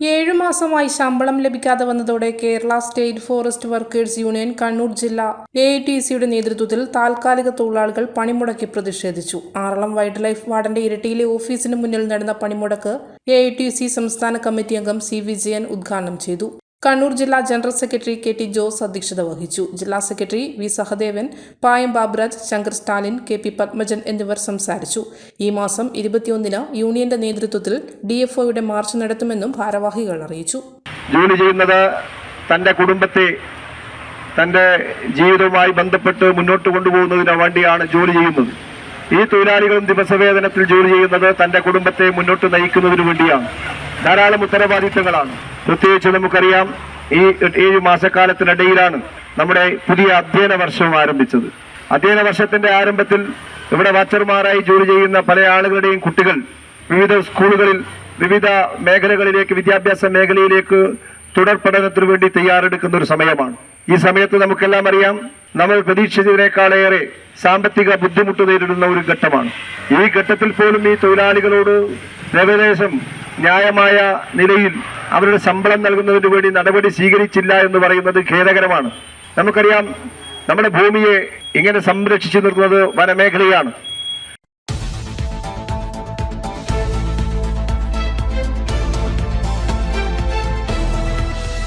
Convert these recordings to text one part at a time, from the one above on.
ഏഴു മാസമായി ശമ്പളം ലഭിക്കാതെ വന്നതോടെ Kerala state forest workers union Kannur ജില്ലാ എ ഐ ടി സിയുടെ നേതൃത്വത്തിൽ താൽക്കാലിക തൊഴിലാളികൾ പണിമുടക്കി പ്രതിഷേധിച്ചു. ആറളം വൈൽഡ് ലൈഫ് വാർഡന്റെ ഇരട്ടിയിലെ ഓഫീസിന് മുന്നിൽ നടന്ന പണിമുടക്ക് എ ഐ ടി സി സംസ്ഥാന കമ്മിറ്റി അംഗം സി വിജയൻ ഉദ്ഘാടനം ചെയ്തു. കണ്ണൂർ ജില്ലാ general secretary K T Jose അധ്യക്ഷത വഹിച്ചു. ജില്ലാ secretary V Sahadevan Payam Baburaj Shankar Stalin K P Padmajan എന്നിവർ സംസാരിച്ചു. ഈ മാസം ഇരുപത്തിയൊന്നിന് യൂണിയന്റെ നേതൃത്വത്തിൽ ഡി എഫ് ഒയുടെ മാർച്ച് നടത്തുമെന്നും ഭാരവാഹികൾ അറിയിച്ചു. ജോലി ചെയ്യുന്നത് തന്റെ കുടുംബത്തെ തന്റെ ജീവിതവുമായി ബന്ധപ്പെട്ട് മുന്നോട്ട് കൊണ്ടുപോകുന്നതിന് വേണ്ടിയാണ് ജോലി ചെയ്യുന്നത്. ഈ തൊഴിലാളികളും ദിവസവേതനത്തിൽ ജോലി ചെയ്യുന്നത് തന്റെ കുടുംബത്തെ മുന്നോട്ട് നയിക്കുന്നതിന് വേണ്ടിയാണ്. ധാരാളം ഉത്തരവാദിത്തങ്ങളാണ്. പ്രത്യേകിച്ച് നമുക്കറിയാം ഈ ഏഴ് മാസക്കാലത്തിനിടയിലാണ് നമ്മുടെ പുതിയ അധ്യയന വർഷവും ആരംഭിച്ചത്. അധ്യയന വർഷത്തിന്റെ ആരംഭത്തിൽ ഇവിടെ വാച്ചർമാരായി ജോലി ചെയ്യുന്ന പല ആളുകളുടെയും കുട്ടികൾ വിവിധ സ്കൂളുകളിൽ വിവിധ മേഖലകളിലേക്ക് വിദ്യാഭ്യാസ മേഖലയിലേക്ക് തുടർ പഠനത്തിനു വേണ്ടി തയ്യാറെടുക്കുന്ന ഒരു സമയമാണ്. ഈ സമയത്ത് നമുക്കെല്ലാം അറിയാം നമ്മൾ പ്രതീക്ഷിച്ചതിനേക്കാളേറെ സാമ്പത്തിക ബുദ്ധിമുട്ട് നേരിടുന്ന ഒരു ഘട്ടമാണ്. ഈ ഘട്ടത്തിൽ പോലും ഈ തൊഴിലാളികളോട് ഏകദേശം ന്യായമായ നിലയിൽ അവരുടെ ശമ്പളം നൽകുന്നതിന് വേണ്ടി നടപടി സ്വീകരിച്ചില്ല എന്ന് പറയുന്നത് ഖേദകരമാണ്. നമുക്കറിയാം നമ്മുടെ ഭൂമിയെ ഇങ്ങനെ സംരക്ഷിച്ചു നിർത്തുന്നത് വനമേഖലയാണ്.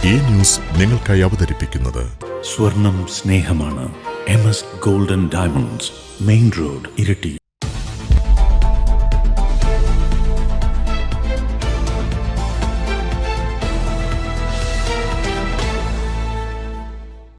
ഈ ന്യൂസ് നിങ്ങൾക്കായി അവതരിപ്പിക്കുന്നത് സ്വർണം സ്നേഹമാണ്. M S golden diamonds main road Iritty.